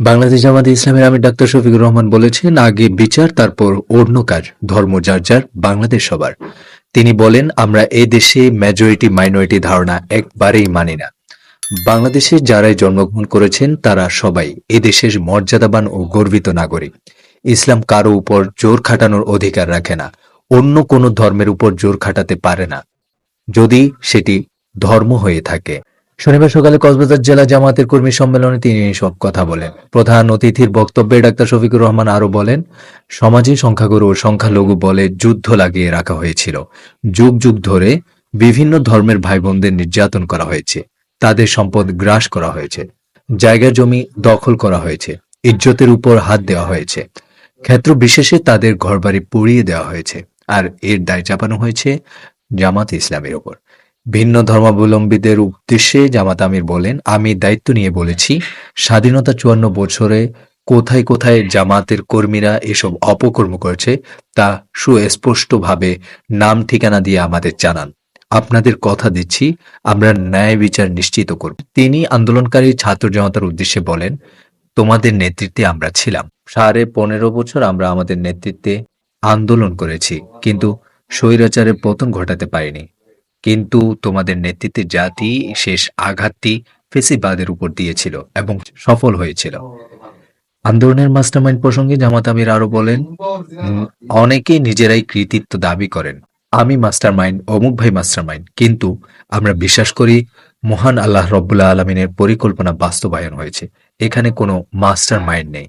বাংলাদেশ জামাতে ইসলামের আমির ডাক্তার শফিকুর রহমান বলেছেন আগে বিচার, তারপর অন্য কাজ, ধর্ম যার যার, বাংলাদেশ সবার। তিনি বলেন, আমরা এ দেশে মেজরিটি মাইনরিটি ধারণা একবারেই মানি না। বাংলাদেশে যারাই জন্মগ্রহণ করেছেন, তারা সবাই এ দেশের মর্যাদাবান ও গর্বিত নাগরিক। ইসলাম কারও উপর জোর খাটানোর অধিকার রাখে না। অন্য কোনো ধর্মের উপর জোর খাটাতে পারে না। যদি সেটি ধর্ম হয়ে থাকে। শনিবার সকালে কক্সবাজার জেলা জামাতের কর্মী সম্মেলনে তিনি সব কথা বলেন। প্রধান অতিথির বক্তব্যে ডাক্তার শফিকুর রহমান আরও বলেন, সমাজে সংখ্যাগুরু ও সংখ্যালঘু বলে যুদ্ধ লাগিয়ে রাখা হয়েছিল। যুগ যুগ ধরে বিভিন্ন ধর্মের ভাই বোনদের নির্যাতন করা হয়েছে। তাদের সম্পদ গ্রাস করা হয়েছে। জায়গা জমি দখল করা হয়েছে। ইজ্জতের উপর হাত দেওয়া হয়েছে। ক্ষেত্র বিশেষে তাদের ঘরবাড়ি পুড়িয়ে দেওয়া হয়েছে। আর এর দায় চাপানো হয়েছে জামাত ইসলামের ওপর ভিন্ন ধর্মাবলম্বীদের উদ্দেশ্যে জামাত আমির বলেন, আমি দায়িত্ব নিয়ে বলেছি, স্বাধীনতা চুয়ান্ন বছরে কোথায় কোথায় জামাতের কর্মীরা এসব অপকর্ম করেছে তা সুস্পষ্টভাবে নাম ঠিকানা দিয়ে আমাদের জানান। আপনাদের কথা দিচ্ছি, আমরা ন্যায় বিচার নিশ্চিত করব। তিনি আন্দোলনকারী ছাত্র জনতার উদ্দেশ্যে বলেন, তোমাদের নেতৃত্বে আমরা ছিলাম। সাড়ে পনেরো বছর আমরা আমাদের নেতৃত্বে আন্দোলন করেছি, কিন্তু স্বৈরাচারের পতন ঘটাতে পারিনি। কিন্তু তোমাদের নেতৃত্বে জাতি শেষ আঘাতটি ফেসিবাদের উপর দিয়েছিল এবং সফল হয়েছিল। আন্দোলনের মাস্টারমাইন্ড প্রসঙ্গে জামাত আমির আরও বলেন "উম, অনেকে নিজেরাই কৃতিত্ব দাবি করেন। আমি মাস্টারমাইন্ড অমুক ভাই মাস্টারমাইন্ড কিন্তু আমরা বিশ্বাস করি মহান আল্লাহ রব্বুল্লাহ আলমিনের পরিকল্পনা বাস্তবায়ন হয়েছে। এখানে কোনো মাস্টার মাইন্ড নেই।